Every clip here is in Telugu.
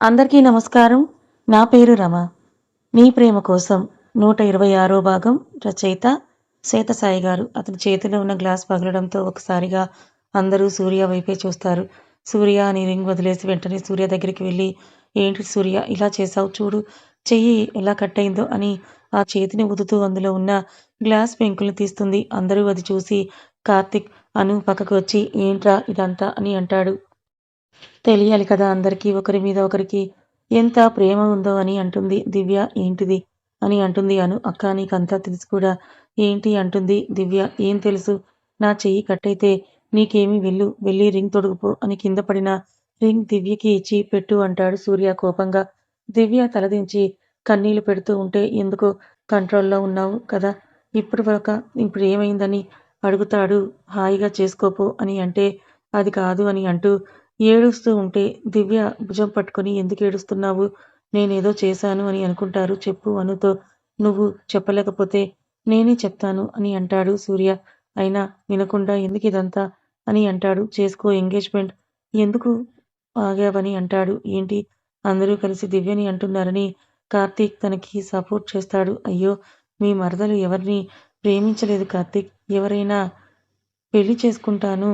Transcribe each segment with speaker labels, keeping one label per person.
Speaker 1: అందరికీ నమస్కారం. నా పేరు రమ. నీ ప్రేమ కోసం నూట ఇరవై ఆరో భాగం రచయిత శ్వేతసాయి గారు. అతని చేతిలో ఉన్న గ్లాస్ పగలడంతో ఒకసారిగా అందరూ సూర్య వైపే చూస్తారు. సూర్య అని రింగ్ వదిలేసి వెంటనే సూర్య దగ్గరికి వెళ్ళి ఏంటి సూర్య ఇలా చేసావు చూడు చెయ్యి ఎలా కట్ అయిందో అని ఆ చేతిని ఉదుతూ అందులో ఉన్న గ్లాస్ పెంకులు తీస్తుంది. అందరూ అది చూసి కార్తిక్ అను పక్కకు వచ్చి ఏంట్రా ఇదంతా? అని అంటాడు. తెలియాలి కదా అందరికీ ఒకరి మీద ఒకరికి. ఎంత ప్రేమ ఉందో అని అంటుంది దివ్య. ఏంటిది అని అంటుంది అను అక్క. నీకంతా తెలుసు కూడా. ఏంటి అంటుంది దివ్య. ఏం తెలుసు? నా చెయ్యి కట్టయితే నీకేమి వెళ్ళు. వెళ్ళి రింగ్ తొడుగుపో అని కింద పడిన రింగ్ దివ్యకి ఇచ్చి పెట్టు అంటాడు సూర్య కోపంగా. దివ్య తలదించి కన్నీళ్ళు పెడుతూ ఉంటే ఎందుకు కంట్రోల్లో ఉన్నావు కదా? ఇప్పుడు వరక ఇప్పుడు ఏమైందని అడుగుతాడు. హాయిగా చేసుకోపో అని అంటే అది కాదు అని అంటూ ఏడుస్తూ ఉంటే దివ్య భుజం పట్టుకొని ఎందుకు ఏడుస్తున్నావు? నేనేదో చేశాను అని అనుకుంటారు. చెప్పు అనుతో నువ్వు చెప్పలేకపోతే నేనే చెప్తాను అని అంటాడు సూర్య. అయినా వినకుండా ఎందుకు ఇదంతా అని అంటాడు. చేసుకో ఎంగేజ్మెంట్ ఎందుకు ఆగావని అంటాడు. ఏంటి? అందరూ కలిసి దివ్యని అంటున్నారని కార్తీక్ తనకి సపోర్ట్ చేస్తాడు. అయ్యో మీ మరదలు ఎవరిని ప్రేమించలేదు కార్తీక్. ఎవరైనా పెళ్ళి చేసుకుంటాను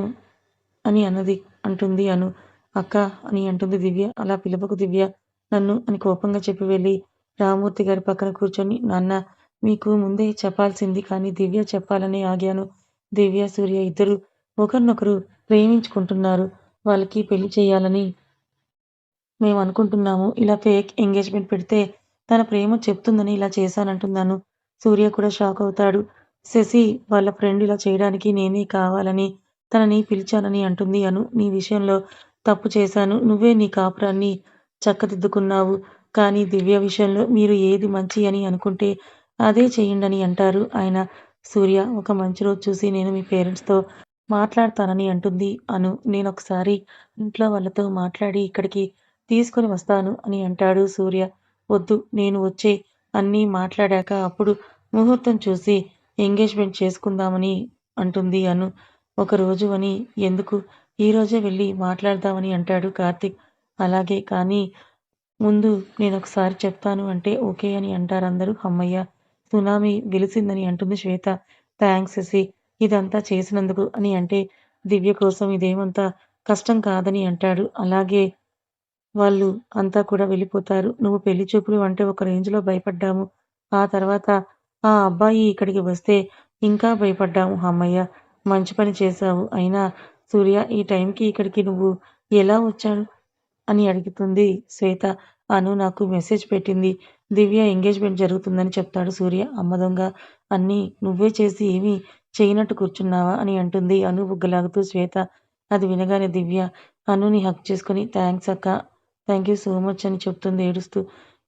Speaker 1: అని అన్నది. అంటుంది అను. అక్క అని అంటుంది దివ్య. అలా పిలవకు దివ్య. నన్ను అని కోపంగా చెప్పి వెళ్ళి రామూర్తి గారి పక్కన కూర్చొని నాన్న మీకు ముందే చెప్పాల్సింది కానీ దివ్య చెప్పాలని ఆగాను. దివ్య సూర్య ఇద్దరు ఒకరినొకరు ప్రేమించుకుంటున్నారు. వాళ్ళకి పెళ్ళి చేయాలని మేము అనుకుంటున్నాము. ఇలా ఫేక్ ఎంగేజ్మెంట్ పెడితే తన ప్రేమ చెప్తుందని ఇలా చేశానంటున్నాను. సూర్య కూడా షాక్ అవుతాడు. శశి వాళ్ళ ఫ్రెండ్ ఇలా చేయడానికి నేనే కావాలని తనని పిలిచానని అంటుంది అను. నీ విషయంలో తప్పు చేశాను. నువ్వే నీ కాపురాన్ని చక్కదిద్దుకున్నావు. కానీ దివ్య విషయంలో మీరు ఏది మంచి అని అనుకుంటే అదే చేయండి అంటారు. ఆయన సూర్య ఒక మంచి రోజు చూసి నేను మీ పేరెంట్స్తో మాట్లాడతానని అంటుంది అను. నేను ఒకసారి ఇంట్లో వాళ్ళతో మాట్లాడి ఇక్కడికి తీసుకొని వస్తాను అని అంటాడు సూర్య. వద్దు నేను వచ్చే అన్నీ మాట్లాడాక అప్పుడు ముహూర్తం చూసి ఎంగేజ్మెంట్ చేసుకుందామని అంటుంది అను. ఒక రోజు అని ఎందుకు? ఈరోజే వెళ్ళి మాట్లాడదామని అంటాడు కార్తిక్. అలాగే కానీ ముందు నేను ఒకసారి చెప్తాను అంటే ఓకే అని అంటారు అందరూ. అమ్మయ్య సునామీ గెలిచిందని అంటుంది శ్వేత. థ్యాంక్స్ శశి ఇదంతా చేసినందుకు అని అంటే దివ్య కోసం ఇదేమంతా కష్టం కాదని అంటాడు. అలాగే వాళ్ళు అంతా కూడా వెళ్ళిపోతారు. నువ్వు పెళ్ళి చూపులు అంటే ఒక రేంజ్లో భయపడ్డాము. ఆ తర్వాత ఆ అబ్బాయి ఇక్కడికి వస్తే ఇంకా భయపడ్డాము. అమ్మయ్య మంచి పని చేశావు. అయినా సూర్య ఈ టైంకి ఇక్కడికి నువ్వు ఎలా వచ్చాడు అని అడుగుతుంది శ్వేత. అను నాకు మెసేజ్ పెట్టింది. దివ్య ఎంగేజ్మెంట్ జరుగుతుందని చెప్తాడు సూర్య. అమ్మ దొంగ అన్నీ నువ్వే చేసి ఏమీ చేయనట్టు కూర్చున్నావా? అని అంటుంది అను బుగ్గలాగుతూ శ్వేత. అది వినగానే దివ్య అనుని హక్ చేసుకుని థ్యాంక్స్ అక్క. థ్యాంక్ యూ సో మచ్ అని చెప్తుంది ఏడుస్తూ.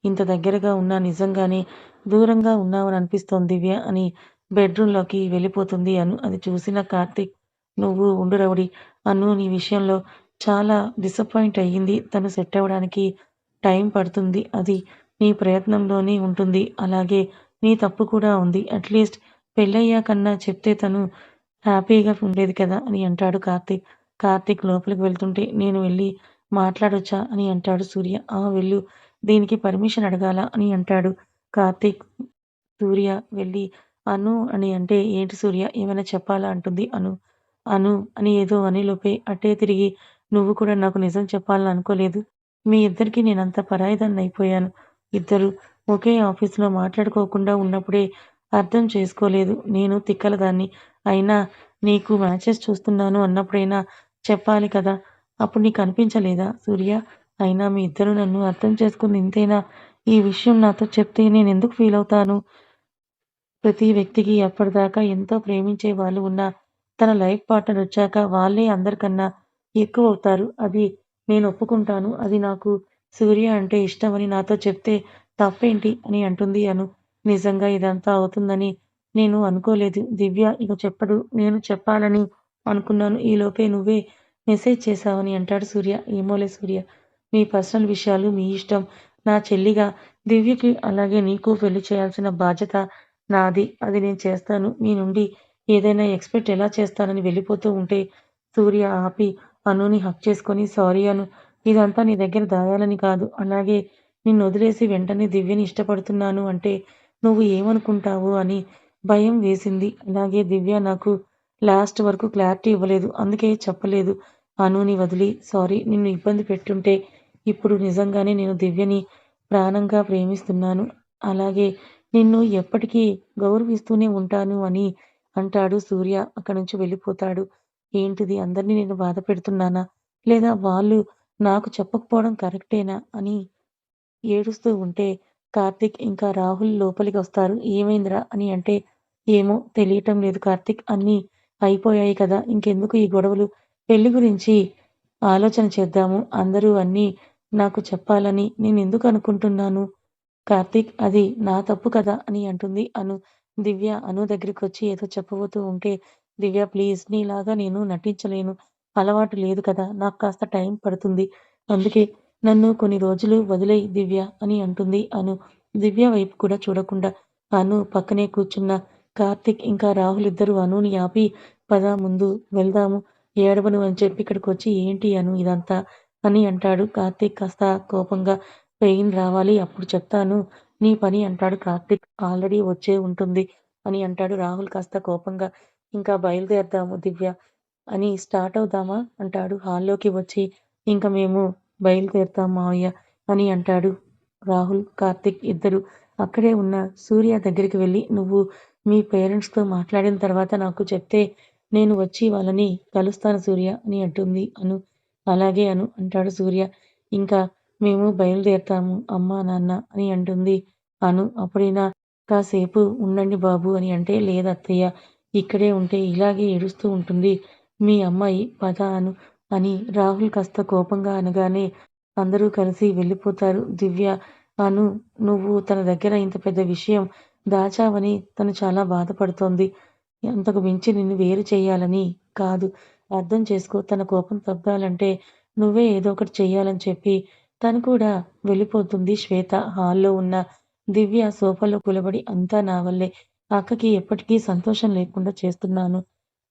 Speaker 1: ఇంత దగ్గరగా ఉన్నా నిజంగానే దూరంగా ఉన్నావని అనిపిస్తోంది దివ్య అని బెడ్రూమ్లోకి వెళ్ళిపోతుంది అను. అది చూసిన కార్తీక్ నువ్వు ఉండు అను నీ విషయంలో చాలా డిసప్పాయింట్ అయ్యింది. తను సెట్ అవ్వడానికి టైం పడుతుంది. అది నీ ప్రయత్నంలోనే ఉంటుంది. అలాగే నీ తప్పు కూడా ఉంది. అట్లీస్ట్ పెళ్ళయ్యాకన్నా చెప్తే తను హ్యాపీగా ఉండేది కదా అని అంటాడు కార్తీక్. కార్తీక్ లోపలికి వెళ్తుంటే నేను వెళ్ళి మాట్లాడొచ్చా? అని అంటాడు సూర్య. ఆ వెళ్ళు. దీనికి పర్మిషన్ అడగాల? అని అంటాడు కార్తీక్. సూర్య వెళ్ళి అను అని అంటే ఏంటి సూర్య? ఏమైనా చెప్పాలా? అంటుంది అను. అను అని ఏదో అనిలోపే అట్టే తిరిగి నువ్వు కూడా నాకు నిజం చెప్పాలని అనుకోలేదు. మీ ఇద్దరికి నేనంత పరాయిదాన్ని అయిపోయాను. ఇద్దరు ఒకే ఆఫీసులో మాట్లాడుకోకుండా ఉన్నప్పుడే అర్థం చేసుకోలేదు. నేను తిక్కల దాన్ని అయినా నీకు మ్యాచెస్ చూస్తున్నాను అన్నప్పుడైనా చెప్పాలి కదా? అప్పుడు నీకు అనిపించలేదా సూర్య? అయినా మీ ఇద్దరు నన్ను అర్థం చేసుకుంది ఇంతేనా ఈ విషయం నాతో చెప్తే నేను ఎందుకు ఫీల్ అవుతాను? ప్రతి వ్యక్తికి అప్పటిదాకా ఎంతో ప్రేమించే వాళ్ళు ఉన్నా తన లైఫ్ పార్ట్నర్ వచ్చాక వాళ్ళే అందరికన్నా ఎక్కువ అవుతారు అది నేను ఒప్పుకుంటాను. అది నాకు సూర్య అంటే ఇష్టమని నాతో చెప్తే తప్పేంటి అని అంటుంది అను. నిజంగా ఇదంతా అవుతుందని నేను అనుకోలేదు. దివ్య ఇక చెప్పడు నేను చెప్పాలని అనుకున్నాను. ఈలోపే నువ్వే మెసేజ్ చేశావని అంటాడు సూర్య. ఏమోలే సూర్య మీ పర్సనల్ విషయాలు మీ ఇష్టం. నా చెల్లిగా దివ్యకి అలాగే నీకు పెళ్ళి చేయాల్సిన బాధ్యత నాది అది నేను చేస్తాను మీ నుండి ఏదైనా ఎక్స్పెక్ట్ ఎలా చేస్తానని వెళ్ళిపోతూ ఉంటే సూర్య ఆపి అనుని హక్ చేసుకొని సారీ అను ఇదంతా నీ దగ్గర దాయాలని కాదు. అలాగే నిన్నొదిలేసి వెంటనే దివ్యని ఇష్టపడుతున్నాను అంటే నువ్వు ఏమనుకుంటావు అని భయం వేసింది. అలాగే దివ్య నాకు లాస్ట్ వరకు క్లారిటీ ఇవ్వలేదు. అందుకే చెప్పలేదు. అనుని వదిలి సారీ నిన్ను ఇబ్బంది పెట్టుంటే ఇప్పుడు నిజంగానే నేను దివ్యని ప్రాణంగా ప్రేమిస్తున్నాను. అలాగే నిన్ను ఎప్పటికీ గౌరవిస్తూనే ఉంటాను అని అంటాడు సూర్య. అక్కడి నుంచి వెళ్ళిపోతాడు. ఏంటిది అందరిని నేను బాధ పెడుతున్నానా? లేదా వాళ్ళు నాకు చెప్పకపోవడం కరెక్టేనా? అని ఏడుస్తూ ఉంటే కార్తీక్ ఇంకా రాహుల్ లోపలికి వస్తారు. ఏమైందిరా? అని అంటే ఏమో తెలియటం లేదు కార్తిక్ అన్నీ అయిపోయాయి కదా! ఇంకెందుకు ఈ గొడవలు? పెళ్ళి గురించి ఆలోచన చేద్దాము. అందరూ అన్నీ నాకు చెప్పాలని నేనెందుకు అనుకుంటున్నాను? కార్తీక్ అది నా తప్పు కదా! అని అంటుంది అను. దివ్య అను దగ్గరికొచ్చి ఏదో చెప్పబోతూ ఉంటే దివ్య ప్లీజ్ నీలాగా నేను నటించలేను. అలవాటు లేదు కదా! నాకు కాస్త టైం పడుతుంది. అందుకే నన్ను కొన్ని రోజులు వదిలేయ్ దివ్య అని అంటుంది అను. దివ్య వైపు కూడా చూడకుండా అను పక్కనే కూర్చున్న కార్తీక్ ఇంకా రాహుల్ ఇద్దరూ అనుని ఆపి పద ముందు వెళ్దాము. ఏడవను అని చెప్పి ఇక్కడికొచ్చి ఏంటి అను ఇదంతా అని అంటాడు. కార్తీక్ కాస్త కోపంగా పెయిన్ రావాలి అప్పుడు చెప్తాను నీ పని అంటాడు కార్తీక్. ఆల్రెడీ వచ్చే ఉంటుంది అని అంటాడు రాహుల్ కాస్త కోపంగా. ఇంకా బయలుదేరదాము దివ్య అని స్టార్ట్ అవుదామా అంటాడు హాల్లోకి వచ్చి. ఇంకా మేము బయలుదేరుతాం మావయ్య అని అంటాడు రాహుల్, కార్తీక్ ఇద్దరు. అక్కడే ఉన్న సూర్య దగ్గరికి వెళ్ళి నువ్వు మీ పేరెంట్స్‌తో మాట్లాడిన తర్వాత నాకు చెప్తే నేను వచ్చి వాళ్ళని కలుస్తాను సూర్య అని అంటుంది అను. అలాగే అను అంటాడు సూర్య. ఇంకా మేము బయలుదేరతాము అమ్మా, నాన్న అని అంటుంది అను. అప్పుడైనా కాసేపు ఉండండి బాబు అని అంటే లేదత్తయ్య ఇక్కడే ఉంటే ఇలాగే ఏడుస్తూ ఉంటుంది మీ అమ్మాయి పద అను అని రాహుల్ కాస్త కోపంగా అనగానే అందరూ కలిసి వెళ్ళిపోతారు. దివ్య అను నువ్వు తన దగ్గర ఇంత పెద్ద విషయం దాచావని తను చాలా బాధపడుతోంది. అంతకు మించి నిన్ను వేరు చేయాలని కాదు. అర్థం చేసుకో తన కోపం తగ్గాలంటే నువ్వే ఏదో ఒకటి చెయ్యాలని చెప్పి తను కూడా వెళ్ళిపోతుంది శ్వేత. హాల్లో ఉన్న దివ్య సోఫాలో కూలబడి అంతా నా వల్లే. అక్కకి ఎప్పటికీ సంతోషం లేకుండా చేస్తున్నాను.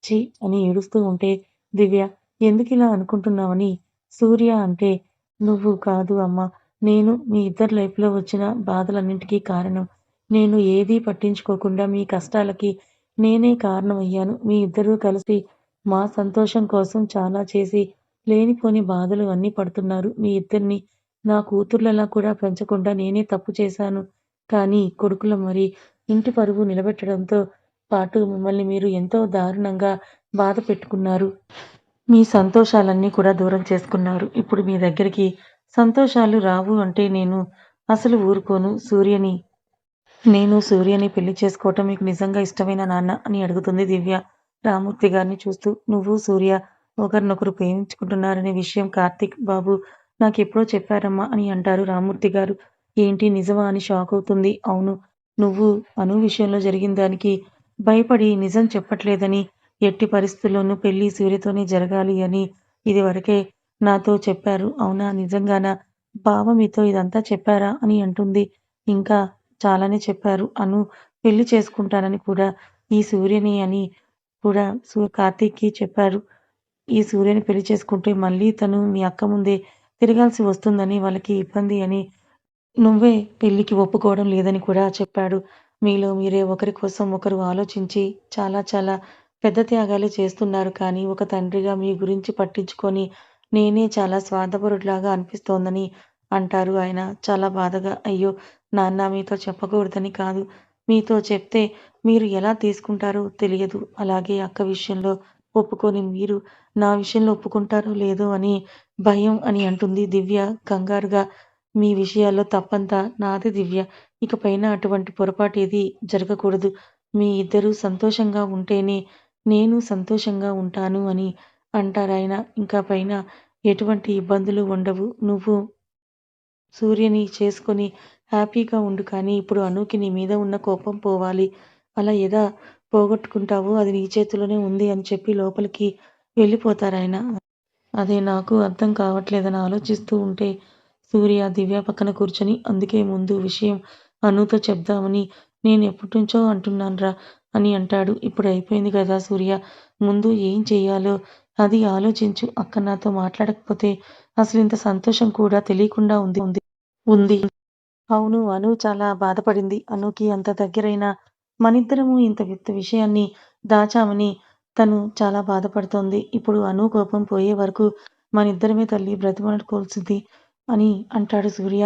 Speaker 1: చి అని ఏడుస్తూ ఉంటే దివ్య ఎందుకు ఇలా అనుకుంటున్నావని సూర్య అంటే నువ్వు కాదు అమ్మ నేను మీ ఇద్దరి లైఫ్‌లో వచ్చిన బాధలన్నింటికీ కారణం. నేను ఏదీ పట్టించుకోకుండా మీ కష్టాలకి నేనే కారణమయ్యాను. మీ ఇద్దరూ కలిసి మా సంతోషం కోసం చాలా చేసి లేనిపోని బాధలు అన్నీ పడుతున్నారు. మీ ఇద్దరిని నా కూతుర్లలా కూడా పెంచకుండా నేనే తప్పు చేశాను. కానీ కొడుకుల మరి ఇంటి పరువు నిలబెట్టడంతో పాటు మిమ్మల్ని మీరు ఎంతో దారుణంగా బాధ పెట్టుకున్నారు. మీ సంతోషాలన్నీ కూడా దూరం చేసుకున్నారు. ఇప్పుడు మీ దగ్గరికి సంతోషాలు రావు అంటే నేను అసలు ఊరుకోను. సూర్యని నేను సూర్యని పెళ్ళి చేసుకోవటం మీకు నిజంగా ఇష్టమైన నాన్న అని అడుగుతుంది దివ్య రామూర్తి గారిని చూస్తూ. నువ్వు సూర్య ఒకరినొకరు ప్రేమించుకుంటున్నారనే విషయం కార్తీక్ బాబు నాకెప్పుడో చెప్పారమ్మా అని అంటారు రామూర్తి గారు. ఏంటి నిజమా అని షాక్ అవుతుంది. అవును నువ్వు అను విషయంలో జరిగిన దానికి భయపడి నిజం చెప్పట్లేదని ఎట్టి పరిస్థితుల్లోనూ పెళ్ళి సూర్యతోనే జరగాలి అని ఇదివరకే నాతో చెప్పారు. అవునా నిజంగానా? బావ మీతో ఇదంతా చెప్పారా? అని అంటుంది. ఇంకా చాలానే చెప్పారు. అను పెళ్ళి చేసుకుంటానని కూడా ఈ సూర్యని అని కూడా కార్తీక్‌కి చెప్పారు. ఈ సూర్యని పెళ్ళి చేసుకుంటే మళ్ళీ తను మీ అక్క ముందే తిరగాల్సి వస్తుందని వాళ్ళకి ఇబ్బంది అని నువ్వే పెళ్ళికి ఒప్పుకోవడం లేదని కూడా చెప్పాడు. మీలో మీరే ఒకరి కోసం ఒకరు ఆలోచించి చాలా చాలా పెద్ద త్యాగాలు చేస్తున్నారు. కానీ ఒక తండ్రిగా మీ గురించి పట్టించుకొని నేనే చాలా స్వార్థపరుడిలాగా అనిపిస్తోందని అంటారు ఆయన చాలా బాధగా. అయ్యో! నాన్న మీతో చెప్పకూడదని కాదు. మీతో చెప్తే మీరు ఎలా తీసుకుంటారో తెలియదు. అలాగే అక్క విషయంలో ఒప్పుకోని మీరు నా విషయంలో ఒప్పుకుంటారో లేదో అని భయం అని అంటుంది దివ్య కంగారుగా. మీ విషయాల్లో తప్పంతా నాది దివ్య. ఇకపైన అటువంటి పొరపాటు ఏది జరగకూడదు. మీ ఇద్దరూ సంతోషంగా ఉంటేనే నేను సంతోషంగా ఉంటాను అని అంటారాయన. ఇంకా పైన ఎటువంటి ఇబ్బందులు ఉండవు. నువ్వు సూర్యని చేసుకొని హ్యాపీగా ఉండు కానీ ఇప్పుడు అనూకి నీ మీద ఉన్న కోపం పోవాలి. అలా ఏదా పోగొట్టుకుంటావు అది నీ చేతిలోనే ఉంది అని చెప్పి లోపలికి వెళ్ళిపోతారాయన. అదే నాకు అర్థం కావట్లేదని ఆలోచిస్తూ ఉంటే సూర్య దివ్య పక్కన కూర్చొని అందుకే ముందు విషయం అనూతో చెప్దామని నేనెప్పటినుంచో అంటున్నాన్రా అని అంటాడు. ఇప్పుడు అయిపోయింది కదా సూర్య! ముందు ఏం చెయ్యాలో అది ఆలోచించు అక్క నాతో మాట్లాడకపోతే అసలు ఇంత సంతోషం కూడా తెలియకుండా ఉంది ఉంది ఉంది అవును అను చాలా బాధపడింది అనుకి అంత దగ్గరైన మనిద్దరము ఇంత పెద్ద విషయాన్ని దాచామని తను చాలా బాధపడుతోంది. ఇప్పుడు అను కోపం పోయే వరకు మనిద్దరమే తల్లి బ్రతిమాలుకోవాల్సింది అని అంటాడు సూర్య.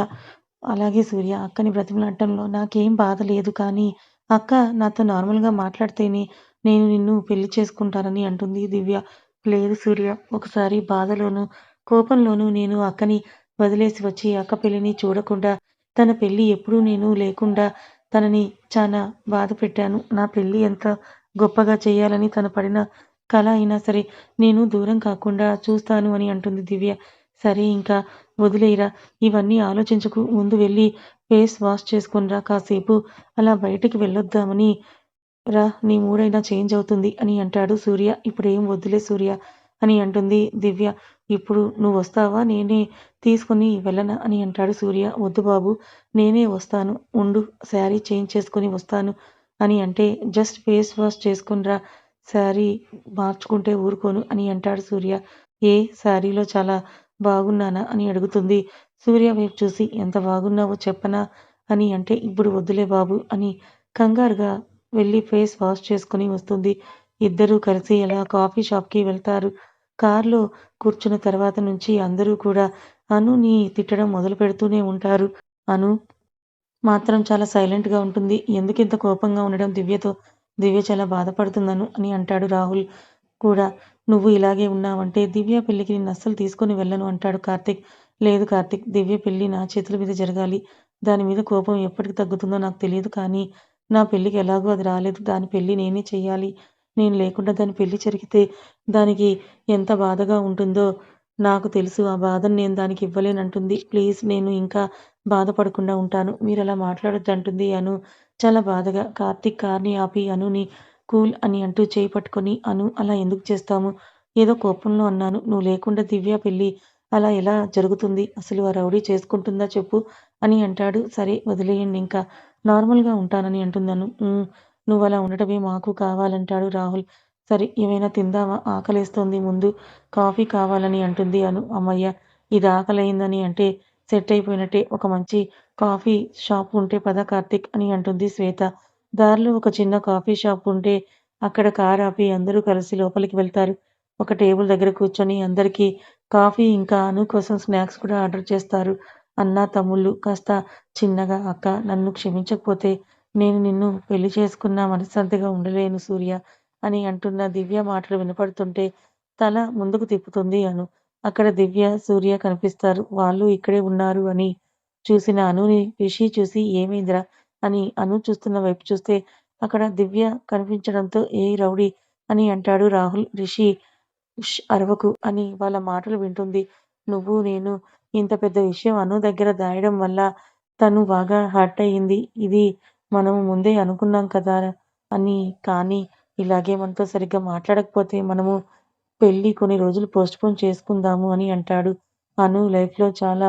Speaker 1: అలాగే సూర్య అక్కని బ్రతిమలాడటంలో నాకేం బాధ లేదు కానీ అక్క నాతో నార్మల్గా మాట్లాడితేనే నేను నిన్ను పెళ్ళి చేసుకుంటానని అంటుంది దివ్య. లేదు సూర్య ఒకసారి బాధలోను కోపంలోనూ నేను అక్కని వదిలేసి వచ్చి అక్క పెళ్ళిని చూడకుండా తన పెళ్ళి ఎప్పుడూ నేను లేకుండా తనని చాలా బాధ పెట్టాను. నా పెళ్ళి ఎంత గొప్పగా చేయాలని తను పడిన కల అయినా సరే నేను దూరం కాకుండా చూస్తాను అని అంటుంది దివ్య. సరే ఇంకా వదిలేయరా. ఇవన్నీ ఆలోచించకు. ముందు వెళ్ళి ఫేస్ వాష్ చేసుకునిరా. కాసేపు అలా బయటికి వెళ్ళొద్దామని రా. నీ మూడైనా చేంజ్ అవుతుంది అని అంటాడు సూర్య. ఇప్పుడేం వద్దులే సూర్య. అని అంటుంది దివ్య. ఇప్పుడు నువ్వు వస్తావా? నేనే తీసుకుని వెళ్ళనా? అని అంటాడు సూర్య. వద్దు బాబు నేనే వస్తాను. ఉండు శారీ చేంజ్ చేసుకుని వస్తాను. అని అంటే జస్ట్ ఫేస్ వాష్ చేసుకునిరా శారీ మార్చుకుంటే ఊరుకోను అని అంటాడు సూర్య. ఏ శారీలో చాలా బాగున్నానా? అని అడుగుతుంది సూర్య వైపు చూసి. ఎంత బాగున్నావో చెప్పనా? అని అంటే ఇప్పుడు వద్దులే బాబు అని కంగారుగా వెళ్ళి ఫేస్ వాష్ చేసుకుని వస్తుంది. ఇద్దరూ కలిసి అలా కాఫీ షాప్కి వెళ్తారు. కార్లో కూర్చున్న తర్వాత నుంచి అందరూ కూడా అనుని తిట్టడం మొదలు పెడుతూనే ఉంటారు. అను మాత్రం చాలా సైలెంట్గా ఉంటుంది. ఎందుకింత కోపంగా ఉండడం? దివ్యతో దివ్య చాలా బాధపడుతుందను అని అంటాడు రాహుల్ కూడా. నువ్వు ఇలాగే ఉన్నావంటే దివ్య పెళ్ళికి నిన్ను అస్సలు తీసుకొని వెళ్ళను అంటాడు కార్తిక్. లేదు కార్తిక్ దివ్య పెళ్ళి నా చేతుల మీద జరగాలి. దాని మీద కోపం ఎప్పటికి తగ్గుతుందో నాకు తెలియదు కానీ నా పెళ్ళికి ఎలాగో అది రాలేదు. దాని పెళ్ళి నేనే చెయ్యాలి. నేను లేకుండా దాని పెళ్ళి జరిగితే దానికి ఎంత బాధగా ఉంటుందో నాకు తెలుసు. ఆ బాధను నేను దానికి ఇవ్వలేనంటుంది. ప్లీజ్ నేను ఇంకా బాధపడకుండా ఉంటాను. మీరు అలా మాట్లాడొద్దంటుంది అను. చాలా బాధగా. కార్తీక్ కార్ని ఆపి అనుని కూల్ అని అంటూ చేయి పట్టుకొని అను అలా ఎందుకు చేస్తాము? ఏదో కోపంలో అన్నాను. నువ్వు లేకుండా దివ్య పెళ్ళి అలా ఎలా జరుగుతుంది? అసలు ఆ రౌడీ చేసుకుంటుందా చెప్పు అని అంటాడు. సరే వదిలేయండి ఇంకా. నార్మల్గా ఉంటానని అంటుందను. నువ్వు అలా ఉండటమే మాకు కావాలంటాడు రాహుల్. సరే ఏమైనా తిందామా? ఆకలేస్తోంది ముందు. కాఫీ కావాలని అంటుంది అను అమ్మయ్య. ఇది ఆకలైందని అంటే సెట్ అయిపోయినట్టే. ఒక మంచి కాఫీ షాప్ ఉంటే పద కార్తిక్ అని అంటుంది శ్వేత. దారిలో ఒక చిన్న కాఫీ షాప్ ఉంటే అక్కడ కార్ ఆపి అందరూ కలిసి లోపలికి వెళ్తారు. ఒక టేబుల్ దగ్గర కూర్చొని అందరికీ కాఫీ ఇంకా అను కోసం స్నాక్స్ కూడా ఆర్డర్ చేస్తారు. అన్న తమ్ముళ్ళు కాస్త చిన్నగా అక్క నన్ను క్షమించకపోతే నేను నిన్ను పెళ్ళి చేసుకున్న మనశ్శాంతిగా ఉండలేను సూర్య అని అంటున్న దివ్య మాటలు వినపడుతుంటే తల ముందుకు తిప్పుతుంది అను. అక్కడ దివ్య సూర్య కనిపిస్తారు. వాళ్ళు ఇక్కడే ఉన్నారు అని చూసిన అనుని రిషి చూసి ఏమైందిరా అని అను చూస్తున్న వైపు చూస్తే అక్కడ దివ్య కనిపించడంతో ఏ రౌడీ అని అంటాడు రాహుల్. రిషి ఉష్ అరవకు అని వాళ్ళ మాటలు వింటుంది. నువ్వు నేను ఇంత పెద్ద విషయం అను దగ్గర దాయడం వల్ల తను బాగా హర్ట్ అయ్యింది. ఇది మనము ముందే అనుకున్నాం కదా అని. కానీ ఇలాగే మనతో సరిగ్గా మాట్లాడకపోతే మనము పెళ్ళి కొన్ని రోజులు పోస్ట్పోన్ చేసుకుందాము అని అంటాడు. అను లైఫ్లో చాలా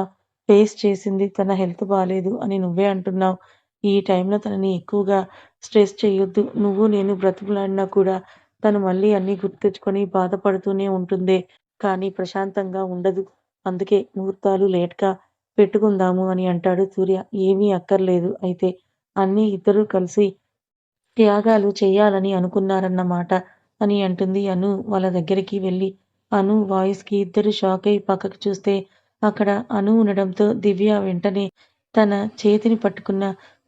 Speaker 1: ఫేస్ చేసింది. తన హెల్త్ బాగాలేదు అని నువ్వే అంటున్నావు. ఈ టైంలో తనని ఎక్కువగా స్ట్రెస్ చేయొద్దు. నువ్వు నేను బ్రతుకులాడినా కూడా తను మళ్ళీ అన్నీ గుర్తెచ్చుకొని బాధపడుతూనే ఉంటుందే. కానీ ప్రశాంతంగా ఉండదు. అందుకే ముహూర్తాలు లేట్గా పెట్టుకుందాము అని అంటాడు సూర్య. ఏమీ అక్కర్లేదు. అయితే అన్నీ ఇద్దరూ కలిసి త్యాగాలు చేయాలని అనుకున్నారన్నమాట అని అంటుంది అను వాళ్ళ దగ్గరికి వెళ్ళి. అను వాయిస్కి ఇద్దరు షాక్ అయి పక్కకు చూస్తే అక్కడ అను ఉండడంతో దివ్య వెంటనే తన చేతిని పట్టుకున్న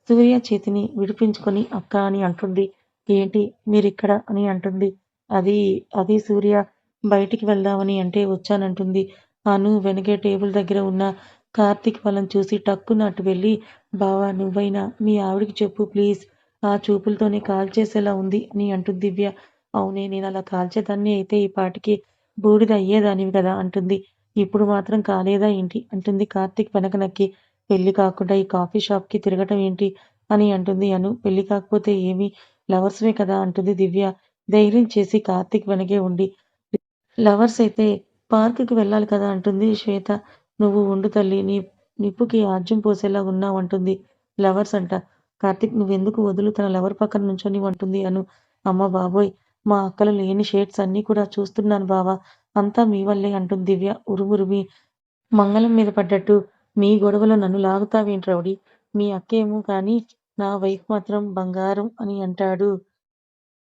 Speaker 1: సూర్య చేతిని విడిపించుకొని అక్క అని అంటుంది. ఏంటి మీరిక్కడ అని అంటుంది. అది అది సూర్య బయటికి వెళ్దామని అంటే వచ్చానంటుంది. అను వెనకే టేబుల్ దగ్గర ఉన్న కార్తీక్ వాళ్ళని చూసి టక్కున అటు వెళ్ళి బావా నువ్వైనా మీ ఆవిడికి చెప్పు ప్లీజ్. ఆ చూపులతోనే కాల్చేసేలా ఉంది అని అంటుంది దివ్య. అవునే నేను అలా కాల్చేదాన్ని అయితే ఈ పాటికి బూడిద అయ్యేదానివి కదా అంటుంది. ఇప్పుడు మాత్రం కాలేదా ఏంటి? అంటుంది కార్తీక్ వెనక నక్కి. పెళ్ళి కాకుండా ఈ కాఫీ షాప్కి తిరగటం ఏంటి? అని అంటుంది అను. పెళ్ళి కాకపోతే ఏమి? లవర్స్వే కదా అంటుంది దివ్య. ధైర్యం చేసి కార్తీక్ వెనకే ఉండి. లవర్స్ అయితే పార్కుకి వెళ్ళాలి కదా అంటుంది శ్వేత. నువ్వు ఉండు తల్లి నీ నిప్పుకి ఆజ్యం పోసేలా ఉన్నావు అంటుంది. లవర్స్ అంట. కార్తిక్ నువ్వెందుకు వదులు? తన లవర్ పక్కన నుంచొని అంటుంది అను. అమ్మ బాబోయ్ మా అక్కలు లేని షేడ్స్ అన్నీ కూడా చూస్తున్నాను బావా. అంతా మీ వల్లే అంటుంది దివ్య ఉరుమురుమి. మంగళం మీద పడ్డట్టు. మీ గొడవలో నన్ను లాగుతావేంటి రౌడీ? మీ అక్కేమో కానీ నా వైఫ్ మాత్రం బంగారం అని అంటాడు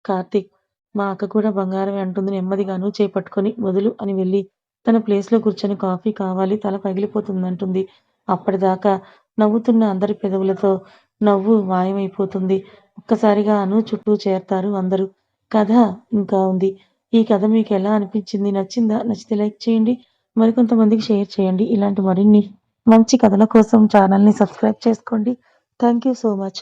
Speaker 1: కార్తీక్. మా అక్క కూడా బంగారమే అంటుంది నెమ్మదిగాను చేపట్టుకొని వదులు అని వెళ్ళి తన ప్లేస్లో కూర్చొని కాఫీ కావాలి తల పగిలిపోతుందంటుంది. అప్పటిదాకా నవ్వుతున్న అందరి పెదవులతో నవ్వు మాయమైపోతుంది. ఒక్కసారిగా అను చుట్టూ చేరతారు అందరూ. కథ ఇంకా ఉంది. ఈ కథ మీకు ఎలా అనిపించింది? నచ్చిందా? నచ్చితే లైక్ చేయండి. మరికొంతమందికి షేర్ చేయండి. ఇలాంటి మరిన్ని మంచి కథల కోసం ఛానల్ని సబ్స్క్రైబ్ చేసుకోండి. Thank you so much.